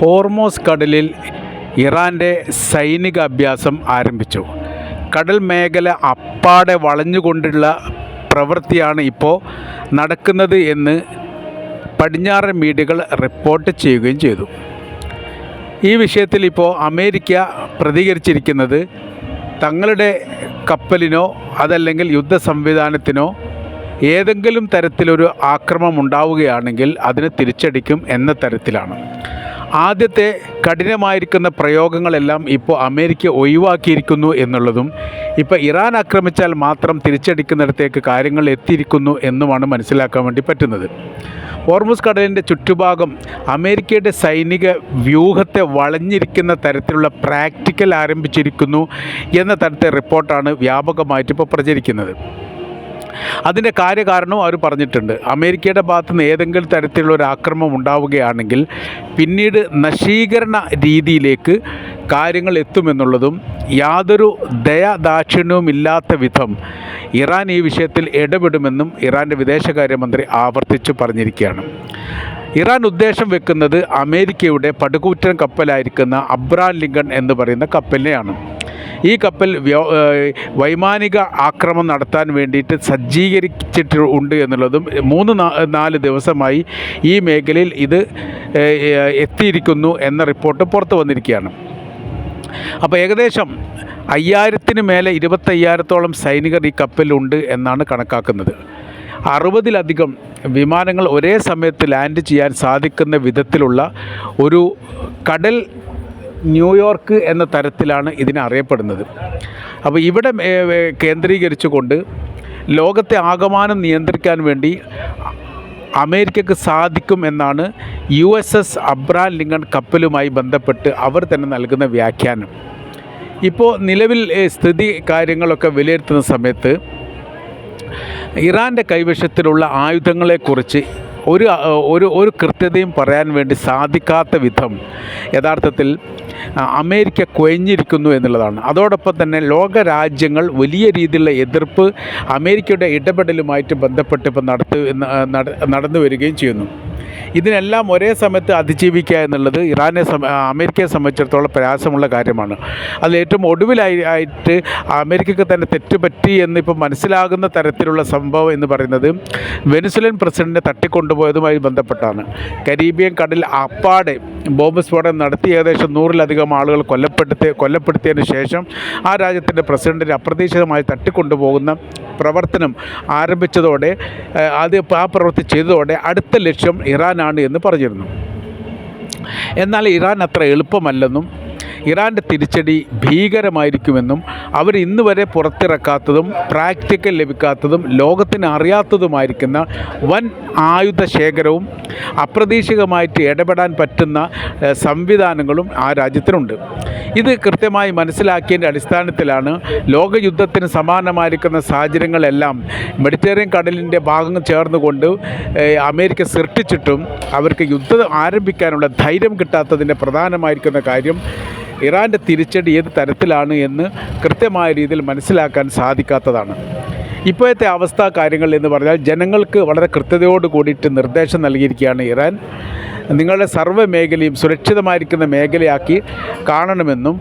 Hormuz കടലിൽ ഇറാന്റെ സൈനിക അഭ്യാസം ആരംഭിച്ചു. കടൽ മേഖല അപ്പാടെ വളഞ്ഞുകൊണ്ടുള്ള പ്രവൃത്തിയാണ് ഇപ്പോൾ നടക്കുന്നത് എന്ന് പടിഞ്ഞാറൻ മീഡിയകൾ റിപ്പോർട്ട് ചെയ്യുകയും ചെയ്തു. ഈ വിഷയത്തിൽ ഇപ്പോൾ അമേരിക്ക പ്രതികരിച്ചിരിക്കുന്നത് തങ്ങളുടെ കപ്പലിനോ അതല്ലെങ്കിൽ യുദ്ധ സംവിധാനത്തിനോ ഏതെങ്കിലും തരത്തിലൊരു ആക്രമം ഉണ്ടാവുകയാണെങ്കിൽ അതിന് തിരിച്ചടിക്കും എന്ന തരത്തിലാണ്. ആദ്യത്തെ കഠിനമായിരിക്കുന്ന പ്രയോഗങ്ങളെല്ലാം ഇപ്പോൾ അമേരിക്ക ഒഴിവാക്കിയിരിക്കുന്നു എന്നുള്ളതും ഇപ്പോൾ ഇറാൻ ആക്രമിച്ചാൽ മാത്രം തിരിച്ചടിക്കുന്നിടത്തേക്ക് കാര്യങ്ങൾ എത്തിയിരിക്കുന്നു എന്നുമാണ് മനസ്സിലാക്കാൻ വേണ്ടി പറ്റുന്നത്. ഹോർമുസ് കടലിന്റെ ചുറ്റുഭാഗം അമേരിക്കയുടെ സൈനിക വ്യൂഹത്തെ വളഞ്ഞിരിക്കുന്ന തരത്തിലുള്ള പ്രാക്ടിക്കൽ ആരംഭിച്ചിരിക്കുന്നു എന്ന തരത്തെ റിപ്പോർട്ടാണ് വ്യാപകമായിട്ട് ഇപ്പോൾ പ്രചരിക്കുന്നത്. അതിന്റെ കാര്യകാരണവും അവർ പറഞ്ഞിട്ടുണ്ട്. അമേരിക്കയുടെ ഭാഗത്തു നിന്ന് ഏതെങ്കിലും തരത്തിലുള്ള ഒരു ആക്രമണം ഉണ്ടാവുകയാണെങ്കിൽ പിന്നീട് നശീകരണ രീതിയിലേക്ക് കാര്യങ്ങൾ എത്തുമെന്നുള്ളതും യാതൊരു ദയാദാക്ഷിണ്യവും ഇല്ലാത്ത വിധം ഇറാൻ ഈ വിഷയത്തിൽ ഇടപെടുമെന്നും ഇറാന്റെ വിദേശകാര്യമന്ത്രി ആവർത്തിച്ച് പറഞ്ഞിരിക്കുകയാണ്. ഇറാൻ ഉദ്ദേശം വെക്കുന്നത് അമേരിക്കയുടെ പടുകൂറ്റൻ കപ്പലായിരിക്കുന്ന അബ്രാൻ ലിങ്കൺ എന്ന് പറയുന്ന കപ്പലിനെയാണ്. ഈ കപ്പൽ വൈമാനിക ആക്രമം നടത്താൻ വേണ്ടിയിട്ട് സജ്ജീകരിച്ചിട്ട് ഉണ്ട് എന്നുള്ളതും മൂന്ന് നാല് ദിവസമായി ഈ മേഖലയിൽ ഇത് എത്തിയിരിക്കുന്നു എന്ന റിപ്പോർട്ട് പുറത്തു വന്നിരിക്കുകയാണ്. അപ്പോൾ ഏകദേശം അയ്യായിരത്തിന് മേലെ ഇരുപത്തയ്യായിരത്തോളം സൈനികർ ഈ കപ്പലുണ്ട് എന്നാണ് കണക്കാക്കുന്നത്. അറുപതിലധികം വിമാനങ്ങൾ ഒരേ സമയത്ത് ലാൻഡ് ചെയ്യാൻ സാധിക്കുന്ന വിധത്തിലുള്ള ഒരു കടൽ ന്യൂയോർക്ക് എന്ന തരത്തിലാണ് ഇതിനെ അറിയപ്പെടുന്നത്. അപ്പോൾ ഇവിടെ കേന്ദ്രീകരിച്ചുകൊണ്ട് ലോകത്തെ ആകമാനം നിയന്ത്രിക്കാൻ വേണ്ടി അമേരിക്കക്ക് സാധിക്കും എന്നാണ് U S S Abraham Lincoln കപ്പലുമായി ബന്ധപ്പെട്ട് അവർ തന്നെ നൽകുന്ന വ്യാഖ്യാനം. ഇപ്പോൾ നിലവിൽ സ്ഥിതി കാര്യങ്ങളൊക്കെ വിലയിരുത്തുന്ന സമയത്ത് ഇറാന്റെ കൈവശത്തിലുള്ള ആയുധങ്ങളെക്കുറിച്ച് ഒരു ഒരു ഒരു കൃത്യതയും പറയാൻ വേണ്ടി സാധിക്കാത്ത വിധം യഥാർത്ഥത്തിൽ അമേരിക്ക കുഴഞ്ഞിരിക്കുന്നു എന്നുള്ളതാണ്. അതോടൊപ്പം തന്നെ ലോക രാജ്യങ്ങൾ വലിയ രീതിയിലുള്ള എതിർപ്പ് അമേരിക്കയുടെ ഇടപെടലുമായിട്ട് ബന്ധപ്പെട്ട് ഇപ്പം നടത്തു നട- നടന്നു വരികയും ചെയ്യുന്നു. ഇതിനെല്ലാം ഒരേ സമയത്ത് അതിജീവിക്കുക എന്നുള്ളത് ഇറാനെ അമേരിക്കയെ സംബന്ധിച്ചിടത്തോളം പ്രയാസമുള്ള കാര്യമാണ്. അതിൽ ഏറ്റവും ഒടുവിലായി ആയിട്ട് അമേരിക്കക്ക് തന്നെ തെറ്റുപറ്റി എന്നിപ്പോൾ മനസ്സിലാകുന്ന തരത്തിലുള്ള സംഭവം എന്ന് പറയുന്നത് വെനിസുലൻ പ്രസിഡന്റിനെ തട്ടിക്കൊണ്ടുപോയതുമായി ബന്ധപ്പെട്ടാണ്. കരീബിയൻ കടലിൽ അപ്പാടെ ബോംബ് സ്ഫോടനം നടത്തി ഏകദേശം നൂറിലധികം ആളുകൾ കൊല്ലപ്പെടുത്തി കൊല്ലപ്പെടുത്തിയതിന് ശേഷം ആ രാജ്യത്തിന്റെ പ്രസിഡന്റിനെ അപ്രതീക്ഷിതമായി തട്ടിക്കൊണ്ടുപോകുന്ന പ്രവർത്തനം ആരംഭിച്ചതോടെ അത് ആ പ്രവൃത്തി ചെയ്തതോടെ അടുത്ത ലക്ഷ്യം ഇറാനാണ് എന്ന് പറഞ്ഞിരുന്നു. എന്നാൽ ഇറാൻ അത്ര എളുപ്പമല്ലെന്നും ഇറാന്റെ തിരിച്ചടി ഭീകരമായിരിക്കുമെന്നും അവർ ഇന്ന് വരെ പുറത്തിറക്കാത്തതും പ്രാക്ടിക്കൽ ലഭിക്കാത്തതും ലോകത്തിന് അറിയാത്തതുമായിരിക്കുന്ന വൻ ആയുധ ശേഖരവും അപ്രതീക്ഷിതമായിട്ട് ഇടപെടാൻ പറ്റുന്ന സംവിധാനങ്ങളും ആ രാജ്യത്തിനുണ്ട്. ഇത് കൃത്യമായി മനസ്സിലാക്കിയതിന്റെ അടിസ്ഥാനത്തിലാണ് ലോകയുദ്ധത്തിന് സമാനമായിരിക്കുന്ന സാഹചര്യങ്ങളെല്ലാം മെഡിറ്ററേനിയൻ കടലിന്റെ ഭാഗം ചേർന്നുകൊണ്ട് അമേരിക്ക സൃഷ്ടിച്ചിട്ടും അവർക്ക് യുദ്ധം ആരംഭിക്കാനുള്ള ധൈര്യം കിട്ടാത്തതിന്റെ പ്രധാനമായിരിക്കുന്ന കാര്യം ഇറാന്റെ തിരിച്ചടി ഏത് തരത്തിലാണ് എന്ന് കൃത്യമായ രീതിയിൽ മനസ്സിലാക്കാൻ സാധിക്കാത്തതാണ്. ഇപ്പോഴത്തെ അവസ്ഥ കാര്യങ്ങൾ എന്ന് പറഞ്ഞാൽ ജനങ്ങൾക്ക് വളരെ കൃത്യതയോട് കൂടിയിട്ട് നിർദ്ദേശം നൽകിയിരിക്കുകയാണ് ഇറാൻ. നിങ്ങളുടെ സർവ മേഖലയും സുരക്ഷിതമായിരിക്കുന്ന മേഖലയാക്കി കാണണമെന്നും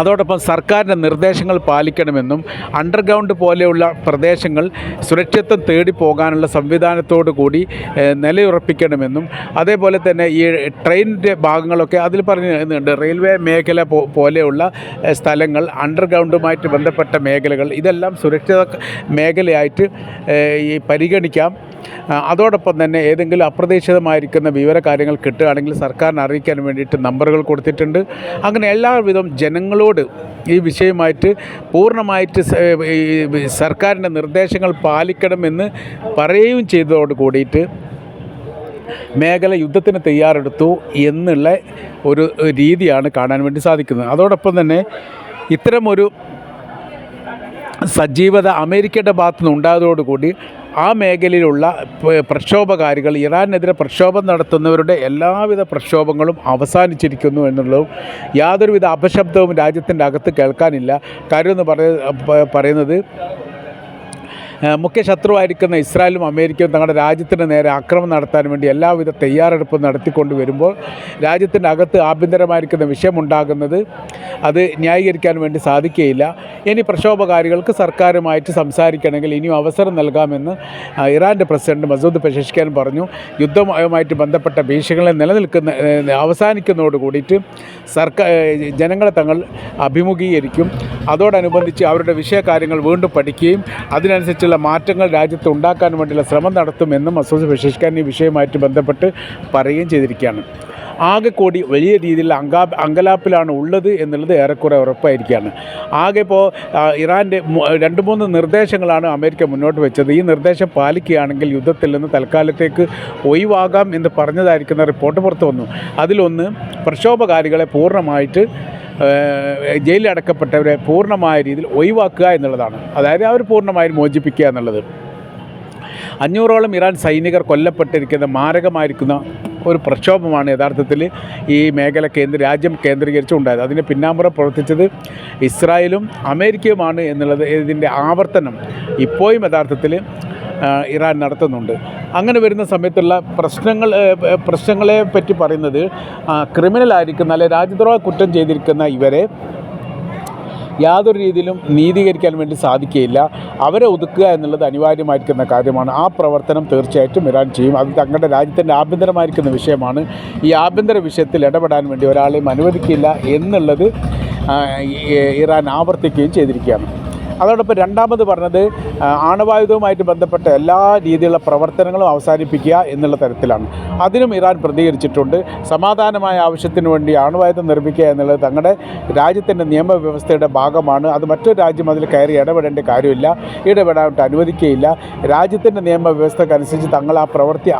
അതോടൊപ്പം സർക്കാരിന്റെ നിർദ്ദേശങ്ങൾ പാലിക്കണമെന്നും അണ്ടർഗ്രൗണ്ട് പോലെയുള്ള പ്രദേശങ്ങൾ സുരക്ഷിതത്വം തേടി പോകാനുള്ള സംവിധാനത്തോടു കൂടി നിലയുറപ്പിക്കണമെന്നും അതേപോലെ തന്നെ ഈ ട്രെയിനിന്റെ ഭാഗങ്ങളൊക്കെ അതിൽ പറയുന്നുണ്ട് റെയിൽവേ മേഖല പോലെയുള്ള സ്ഥലങ്ങൾ അണ്ടർഗ്രൗണ്ടുമായിട്ട് ബന്ധപ്പെട്ട മേഖലകൾ ഇതെല്ലാം സുരക്ഷിത മേഖലയായിട്ട് ഈ പരിഗണിക്കാം. അതോടൊപ്പം തന്നെ ഏതെങ്കിലും അപ്രതീക്ഷിതമായിരിക്കുന്ന വിവര കാര്യങ്ങൾ കിട്ടുകയാണെങ്കിൽ സർക്കാരിനെ അറിയിക്കാൻ വേണ്ടിയിട്ട് നമ്പറുകൾ കൊടുത്തിട്ടുണ്ട്. അങ്ങനെ എല്ലാവിധം ജനങ്ങളോട് ഈ വിഷയമായിട്ട് പൂർണമായിട്ട് സർക്കാരിന്റെ നിർദ്ദേശങ്ങൾ പാലിക്കണമെന്ന് പറയുകയും ചെയ്തതോട് കൂടിയിട്ട് മേഖല യുദ്ധത്തിന് തയ്യാറെടുത്തു എന്നുള്ള ഒരു രീതിയാണ് കാണാൻ വേണ്ടി സാധിക്കുന്നത്. അതോടൊപ്പം തന്നെ ഇത്തരമൊരു സജീവത അമേരിക്കയുടെ ഭാഗത്തു നിന്ന് ഉണ്ടായതോടുകൂടി ആ മേഖലയിലുള്ള പ്രക്ഷോഭകാരികൾ ഇറാനെതിരെ പ്രക്ഷോഭം നടത്തുന്നവരുടെ എല്ലാവിധ പ്രക്ഷോഭങ്ങളും അവസാനിച്ചിരിക്കുന്നു എന്നുള്ളതും യാതൊരുവിധ അപശബ്ദവും രാജ്യത്തിന്റെ അകത്ത് കേൾക്കാനില്ല. കാര്യമെന്ന് പറയുന്നത് മുഖ്യ ശത്രുവായിരിക്കുന്ന ഇസ്രായേലും അമേരിക്കയും തങ്ങളുടെ രാജ്യത്തിന് നേരെ ആക്രമണം നടത്താൻ വേണ്ടി എല്ലാവിധ തയ്യാറെടുപ്പും നടത്തിക്കൊണ്ട് വരുമ്പോൾ രാജ്യത്തിന്റെ അകത്ത് ആഭ്യന്തരമായിരിക്കുന്ന വിഷയമുണ്ടാകുന്നത് അത് ന്യായീകരിക്കാൻ വേണ്ടി സാധിക്കുകയില്ല. ഇനി പ്രക്ഷോഭകാരികൾക്ക് സർക്കാരുമായിട്ട് സംസാരിക്കണമെങ്കിൽ ഇനിയും അവസരം നൽകാമെന്ന് ഇറാന്റെ പ്രസിഡന്റ് മസൂദ് പെഷഷ്കാൻ പറഞ്ഞു. യുദ്ധവുമായിട്ട് ബന്ധപ്പെട്ട ഭീഷണികളെ നിലനിൽക്കുന്ന അവസാനിക്കുന്നതോട് കൂടിയിട്ട് സർക്കാർ ജനങ്ങളെ തങ്ങൾ അഭിമുഖീകരിക്കും. അതോടനുബന്ധിച്ച് അവരുടെ വിഷയകാര്യങ്ങൾ വീണ്ടും പഠിക്കുകയും അതിനനുസരിച്ചുള്ള മാറ്റങ്ങൾ രാജ്യത്ത് ഉണ്ടാക്കാൻ വേണ്ടിയുള്ള ശ്രമം നടത്തുമെന്നും അസോസിയേഷൻ പെഷഷ്കാൻ ഈ വിഷയവുമായിട്ട് ബന്ധപ്പെട്ട് പറയുകയും ചെയ്തിരിക്കുകയാണ്. ആകെ കോടി വലിയ രീതിയിൽ അങ്കാ അങ്കലാപ്പിലാണ് ഉള്ളത് എന്നുള്ളത് ഏറെക്കുറെ ഉറപ്പായിരിക്കുകയാണ്. ആകെ ഇപ്പോൾ ഇറാന്റെ രണ്ട് മൂന്ന് നിർദ്ദേശങ്ങളാണ് അമേരിക്ക മുന്നോട്ട് വെച്ചത്. ഈ നിർദ്ദേശം പാലിക്കുകയാണെങ്കിൽ യുദ്ധത്തിൽ നിന്ന് തൽക്കാലത്തേക്ക് ഒഴിവാകാം എന്ന് പറഞ്ഞതായിരിക്കുന്ന റിപ്പോർട്ട് പുറത്തു വന്നു. അതിലൊന്ന് പ്രക്ഷോഭകാരികളെ പൂർണമായിട്ട് ജയിലിലടക്കപ്പെട്ടവരെ പൂർണമായ രീതിയിൽ ഒഴിവാക്കുക എന്നുള്ളതാണ്. അതായത് അവർ പൂർണമായും മോചിപ്പിക്കുക എന്നുള്ളത്. അഞ്ഞൂറോളം ഇറാൻ സൈനികർ കൊല്ലപ്പെട്ടിരിക്കുന്ന മാരകമായിരിക്കുന്ന ഒരു പ്രക്ഷോഭമാണ് യഥാർത്ഥത്തിൽ ഈ മേഖല കേന്ദ്ര രാജ്യം കേന്ദ്രീകരിച്ച് ഉണ്ടായത് അതിന് പിന്നാമ്പുറ പ്രവർത്തിച്ചത് ഇസ്രായേലും അമേരിക്കയുമാണ് എന്നുള്ളത് ഇതിന്റെ ആവർത്തനം ഇപ്പോഴും യഥാർത്ഥത്തിൽ ഇറാൻ നടത്തുന്നുണ്ട്. അങ്ങനെ വരുന്ന സമയത്തുള്ള പ്രശ്നങ്ങൾ പ്രശ്നങ്ങളെ പറ്റി പറയുന്നത് ക്രിമിനൽ ആയിരിക്കുന്ന അല്ലെ രാജ്യദ്രോഹ കുറ്റം ചെയ്തിരിക്കുന്ന ഇവരെ യാതൊരു രീതിയിലും നീതീകരിക്കാൻ വേണ്ടി സാധിക്കുകയില്ല. അവരെ ഒതുക്കുക എന്നുള്ളത് അനിവാര്യമായിരിക്കുന്ന കാര്യമാണ്. ആ പ്രവർത്തനം തീർച്ചയായിട്ടും ഇറാൻ ചെയ്യും. അത് തങ്ങളുടെ രാജ്യത്തിന്റെ ആഭ്യന്തരമായിരിക്കുന്ന വിഷയമാണ്. ഈ ആഭ്യന്തര വിഷയത്തിൽ ഇടപെടാൻ വേണ്ടി ഒരാളെയും അനുവദിക്കില്ല എന്നുള്ളത് ഇറാൻ ആവർത്തിക്കുകയും ചെയ്തിരിക്കുകയാണ്. അതോടൊപ്പം രണ്ടാമത് പറഞ്ഞത് ആണവായുധവുമായിട്ട് ബന്ധപ്പെട്ട എല്ലാ രീതിയിലുള്ള പ്രവർത്തനങ്ങളും അവസാനിപ്പിക്കുക എന്നുള്ള തരത്തിലാണ്. അതിനും ഇറാൻ പ്രതികരിച്ചിട്ടുണ്ട്. സമാധാനമായ ആവശ്യത്തിന് വേണ്ടി ആണവായുധം നിർമ്മിക്കുക എന്നുള്ളത് തങ്ങളുടെ രാജ്യത്തിന്റെ നിയമവ്യവസ്ഥയുടെ ഭാഗമാണ്. അത് മറ്റൊരു രാജ്യം അതിൽ കയറി ഇടപെടേണ്ട കാര്യമില്ല. ഇടപെടാനായിട്ട് അനുവദിക്കുകയില്ല. രാജ്യത്തിന്റെ നിയമവ്യവസ്ഥക്കനുസരിച്ച് തങ്ങൾ ആ പ്രവൃത്തി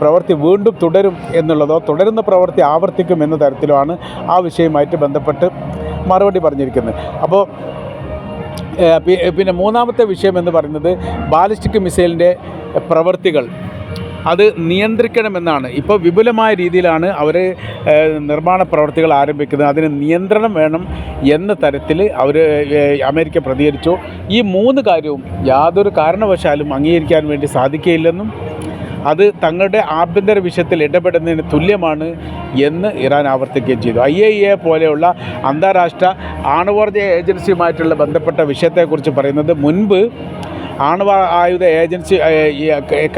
പ്രവൃത്തി വീണ്ടും തുടരും എന്നുള്ളതോ തുടരുന്ന പ്രവൃത്തി ആവർത്തിക്കും എന്ന തരത്തിലുമാണ് ആ വിഷയവുമായിട്ട് ബന്ധപ്പെട്ട് മറുപടി പറഞ്ഞിരിക്കുന്നത്. അപ്പോൾ പിന്നെ മൂന്നാമത്തെ വിഷയം എന്ന് പറയുന്നത് ബാലിസ്റ്റിക് മിസൈലിന്റെ പ്രവർത്തികൾ. അത് നിയന്ത്രിക്കണമെന്നാണ്. ഇപ്പോൾ വിപുലമായ രീതിയിലാണ് അവർ നിർമ്മാണ പ്രവർത്തികൾ ആരംഭിക്കുന്നത്. അതിന് നിയന്ത്രണം വേണം എന്ന തരത്തിൽ അവർ അമേരിക്ക പ്രതികരിച്ചു. ഈ മൂന്ന് കാര്യവും യാതൊരു കാരണവശാലും അംഗീകരിക്കാൻ വേണ്ടി സാധിക്കുകയില്ലെന്നും അത് തങ്ങളുടെ ആഭ്യന്തര വിഷയത്തിൽ ഇടപെടുന്നതിന് തുല്യമാണ് എന്ന് ഇറാൻ ആവർത്തിക്കുകയും ചെയ്തു. ഐ എ എ പോലെയുള്ള അന്താരാഷ്ട്ര ആണവോർജ ഏജൻസിയുമായിട്ടുള്ള ബന്ധപ്പെട്ട വിഷയത്തെക്കുറിച്ച് പറയുന്നത് മുൻപ് ആണവ ആയുധ ഏജൻസി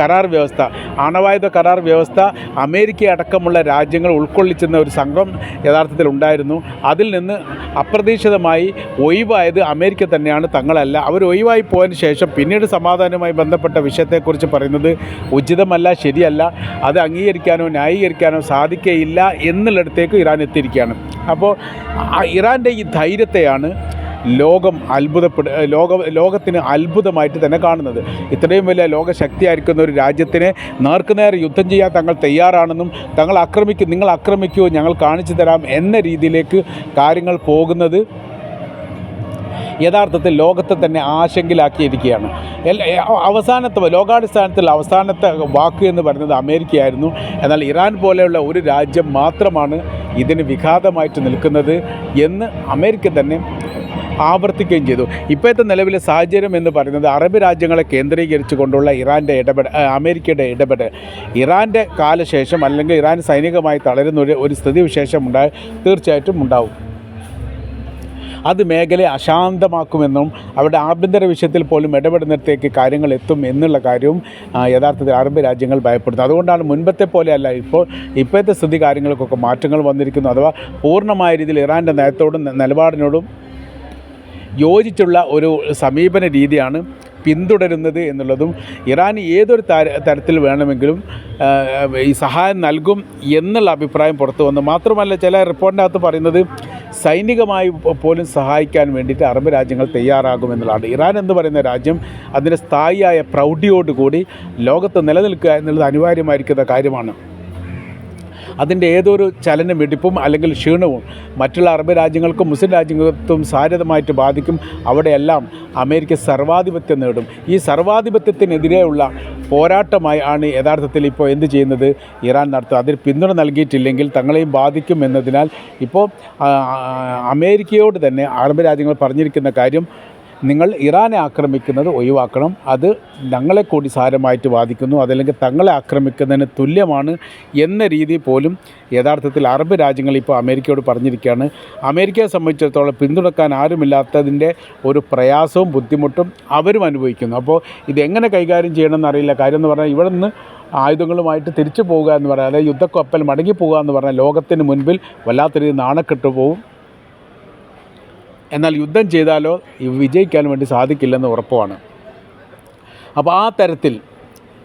കരാർ വ്യവസ്ഥ ആണവായുധ കരാർ വ്യവസ്ഥ അമേരിക്ക അടക്കമുള്ള രാജ്യങ്ങൾ ഉൾക്കൊള്ളിച്ചെന്ന ഒരു സംഘം യഥാർത്ഥത്തിൽ ഉണ്ടായിരുന്നു. അതിൽ നിന്ന് അപ്രതീക്ഷിതമായി ഒഴിവായത് അമേരിക്ക തന്നെയാണ് തങ്ങളല്ല. അവർ ഒഴിവായി പോയതിന് ശേഷം പിന്നീട് സമാധാനവുമായി ബന്ധപ്പെട്ട വിഷയത്തെക്കുറിച്ച് പറയുന്നത് ഉചിതമല്ല ശരിയല്ല. അത് അംഗീകരിക്കാനോ ന്യായീകരിക്കാനോ സാധിക്കുകയില്ല എന്നുള്ളിടത്തേക്ക് ഇറാൻ എത്തിയിരിക്കുകയാണ്. അപ്പോൾ ഇറാന്റെ ഈ ധൈര്യത്തെയാണ് ലോകം അത്ഭുതപ്പെട ലോക ലോകത്തിന് അത്ഭുതമായിട്ട് തന്നെ കാണുന്നത്. ഇത്രയും വലിയ ലോകശക്തിയായിരിക്കുന്ന ഒരു രാജ്യത്തിനെ നേർക്കുനേർ യുദ്ധം ചെയ്യാൻ തങ്ങൾ തയ്യാറാണെന്നും തങ്ങൾ ആക്രമിക്കും നിങ്ങൾ ആക്രമിക്കുമോ ഞങ്ങൾ കാണിച്ചു തരാം എന്ന രീതിയിലേക്ക് കാര്യങ്ങൾ പോകുന്നത് യഥാർത്ഥത്തിൽ ലോകത്തെ തന്നെ ആശങ്കയിലാക്കിയിരിക്കുകയാണ്. അവസാനത്തെ ലോകാടിസ്ഥാനത്തിൽ അവസാനത്തെ വാക്ക് എന്ന് പറയുന്നത് അമേരിക്കയായിരുന്നു. എന്നാൽ ഇറാൻ പോലെയുള്ള ഒരു രാജ്യം മാത്രമാണ് ഇതിന് വിഘാതമായിട്ട് നിൽക്കുന്നത് എന്ന് അമേരിക്ക തന്നെ ആവർത്തിക്കുകയും ചെയ്തു. ഇപ്പോഴത്തെ നിലവിലെ സാഹചര്യം എന്ന് പറയുന്നത് അറബ് രാജ്യങ്ങളെ കേന്ദ്രീകരിച്ചു കൊണ്ടുള്ള ഇറാന്റെ ഇടപെടൽ അമേരിക്കയുടെ ഇടപെടൽ. ഇറാന്റെ കാലശേഷം അല്ലെങ്കിൽ ഇറാൻ സൈനികമായി തളരുന്ന ഒരു ഒരു സ്ഥിതിവിശേഷം ഉണ്ടായി തീർച്ചയായിട്ടും ഉണ്ടാവും. അത് മേഖലയെ അശാന്തമാക്കുമെന്നും അവരുടെ ആഭ്യന്തര വിഷയത്തിൽ പോലും ഇടപെടുന്നിടത്തേക്ക് കാര്യങ്ങൾ എത്തും എന്നുള്ള കാര്യവും യഥാർത്ഥത്തിൽ അറബ് രാജ്യങ്ങൾ ഭയപ്പെടുന്നു അതുകൊണ്ടാണ് മുൻപത്തെ പോലെയല്ല ഇപ്പോൾ ഇപ്പോഴത്തെ സ്ഥിതി കാര്യങ്ങൾക്കൊക്കെ മാറ്റങ്ങൾ വന്നിരിക്കുന്നു. അഥവാ പൂർണമായ രീതിയിൽ ഇറാന്റെ നയത്തോടും നിലപാടിനോടും യോജിച്ചുള്ള ഒരു സമീപന രീതിയാണ് പിന്തുടരുന്നത് എന്നുള്ളതും ഇറാൻ ഏതൊരു തര തരത്തിൽ വേണമെങ്കിലും ഈ സഹായം നൽകും എന്നുള്ള അഭിപ്രായം പുറത്തു വന്നു. മാത്രമല്ല ചില റിപ്പോർട്ടിനകത്ത് പറയുന്നത് സൈനികമായി പോലും സഹായിക്കാൻ വേണ്ടിയിട്ട് അറബ് രാജ്യങ്ങൾ തയ്യാറാകുമെന്നുള്ളതാണ് ഇറാൻ എന്ന് പറയുന്ന രാജ്യം അതിന്റെ സ്ഥായിയായ പ്രൗഢിയോടുകൂടി ലോകത്ത് നിലനിൽക്കുക എന്നുള്ളത് അനിവാര്യമായിരിക്കുന്ന കാര്യമാണ്. അതിന്റെ ഏതൊരു ചലനം ഇടിപ്പും അല്ലെങ്കിൽ ക്ഷീണവും മറ്റുള്ള അറബ് രാജ്യങ്ങൾക്കും മുസ്ലിം രാജ്യങ്ങൾക്കും സാരതമായിട്ട് ബാധിക്കും. അവിടെയെല്ലാം അമേരിക്ക സർവാധിപത്യം നേടും. ഈ സർവാധിപത്യത്തിനെതിരെയുള്ള പോരാട്ടമായി ആണ് യഥാർത്ഥത്തിൽ ഇപ്പോൾ എന്ത് ചെയ്യുന്നത്? ഇറാൻ നടത്തുക അതിന് പിന്തുണ നൽകിയിട്ടില്ലെങ്കിൽ തങ്ങളെയും ബാധിക്കും എന്നതിനാൽ ഇപ്പോൾ അമേരിക്കയോട് തന്നെ അറബ് രാജ്യങ്ങൾ പറഞ്ഞിരിക്കുന്ന കാര്യം നിങ്ങൾ ഇറാനെ ആക്രമിക്കുന്നത് ഒഴിവാക്കണം. അത് ഞങ്ങളെ കൂടി സാരമായിട്ട് ബാധിക്കുന്നു. അതല്ലെങ്കിൽ തങ്ങളെ ആക്രമിക്കുന്നതിന് തുല്യമാണ് എന്ന രീതി പോലും യഥാർത്ഥത്തിൽ അറബ് രാജ്യങ്ങൾ ഇപ്പോൾ അമേരിക്കയോട് പറഞ്ഞിരിക്കുകയാണ്. അമേരിക്കയെ സംബന്ധിച്ചിടത്തോളം പിന്തുണക്കാൻ ആരുമില്ലാത്തതിന്റെ ഒരു പ്രയാസവും ബുദ്ധിമുട്ടും അവരും അനുഭവിക്കുന്നു. അപ്പോൾ ഇതെങ്ങനെ കൈകാര്യം ചെയ്യണമെന്ന് അറിയില്ല. കാര്യം എന്ന് പറഞ്ഞാൽ ഇവിടെ നിന്ന് ആയുധങ്ങളുമായിട്ട് തിരിച്ചു പോവുക എന്ന് പറഞ്ഞാൽ അതായത് യുദ്ധക്കപ്പൽ മടങ്ങി പോകുക എന്ന് പറഞ്ഞാൽ ലോകത്തിന് മുൻപിൽ വല്ലാത്ത രീതിയിൽ നാണക്കെട്ട് പോവും. എന്നാൽ യുദ്ധം ചെയ്താലോ വിജയിക്കാൻ വേണ്ടി സാധിക്കില്ലെന്ന് ഉറപ്പുമാണ് അപ്പോൾ ആ തരത്തിൽ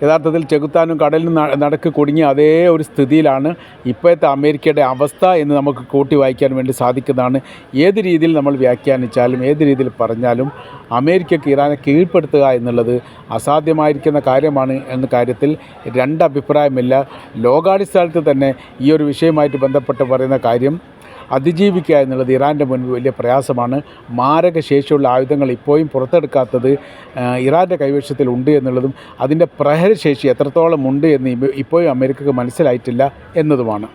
യഥാർത്ഥത്തിൽ ചെകുത്താനും കടലിനും നടക്ക് കുടുങ്ങിയ അതേ ഒരു സ്ഥിതിയിലാണ് ഇപ്പോഴത്തെ അമേരിക്കയുടെ അവസ്ഥ എന്ന് നമുക്ക് കൂട്ടി വായിക്കാൻ വേണ്ടി സാധിക്കുന്നതാണ്. ഏത് രീതിയിൽ നമ്മൾ വ്യാഖ്യാനിച്ചാലും ഏത് രീതിയിൽ പറഞ്ഞാലും അമേരിക്കയ്ക്ക് ഇറാനെ കീഴ്പ്പെടുത്തുക എന്നുള്ളത് അസാധ്യമായിരിക്കുന്ന കാര്യമാണ് എന്ന കാര്യത്തിൽ രണ്ട് അഭിപ്രായമില്ല. ലോകാടിസ്ഥാനത്തിൽ തന്നെ ഈ ഒരു വിഷയമായിട്ട് ബന്ധപ്പെട്ട് പറയുന്ന കാര്യം അതിജീവിക്കുക എന്നുള്ളത് ഇറാന്റെ മുൻപിൽ വലിയ പ്രയാസമാണ്. മാരക ശേഷിയുള്ള ആയുധങ്ങൾ ഇപ്പോഴും പുറത്തെടുക്കാത്തത് ഇറാന്റെ കൈവശത്തിൽ ഉണ്ട് എന്നുള്ളതും അതിന്റെ പ്രഹരശേഷി എത്രത്തോളം ഉണ്ട് എന്ന് ഇപ്പോഴും അമേരിക്കക്ക് മനസ്സിലായിട്ടില്ല എന്നതുമാണ്.